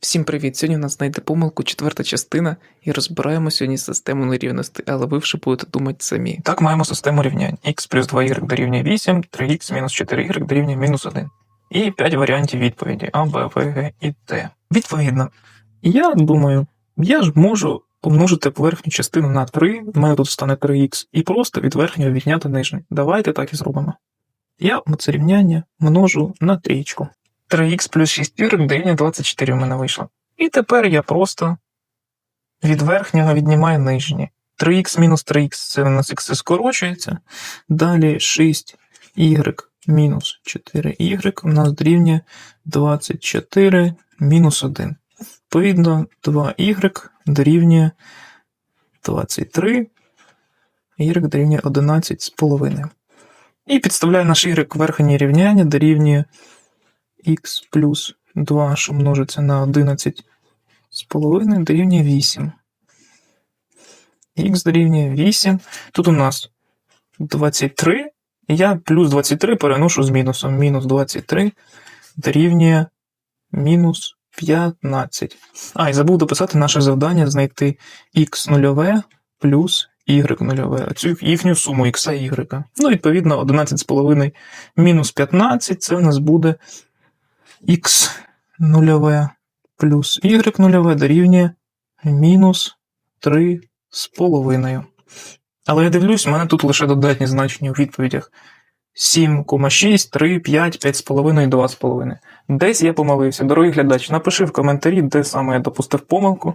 Всім привіт! Сьогодні у нас знайде помилку четверта частина, і розбираємо сьогодні систему нерівностей, але ви вже будете думати самі. Так, маємо систему рівнянь. x плюс 2y дорівнює 8, 3x мінус 4y дорівнює мінус 1. І 5 варіантів відповіді А, Б, В, Г і Т. Відповідно, я думаю, я ж можу помножити поверхню частину на 3, в мене тут стане 3х, і просто від верхнього відняти нижній. Давайте так і зробимо. Я це рівняння множу на трічку. 3х плюс 6 дорівнює 24 в мене вийшло. І тепер я просто від верхнього віднімаю нижнє. 3х мінус 3х це у нас х скорочується. Далі 6y мінус 4y у нас дорівнює 24 мінус 1. Відповідно, 2y дорівнює 23, y дорівнює 11 з половиною. І підставляю наш y верхнє рівняння дорівнює х плюс 2, що множиться на 11 з половиною, дорівнює 8 х дорівнює 8. Тут у нас 23. І я плюс 23 переношу з мінусом. Мінус 23 дорівнює мінус 15. А, і забув дописати наше завдання знайти х нульове плюс y нульове. Цю їхню суму х і y. Ну, відповідно, 11,5 мінус 15 це у нас буде х нульове плюс y нульове дорівнює мінус 3 з половиною. Але я дивлюсь, у мене тут лише додатні значення у відповідях. 7,6, 3, 5, 5,5 і 2,5. Десь я помилився. Дорогий глядач, напиши в коментарі, де саме я допустив помилку,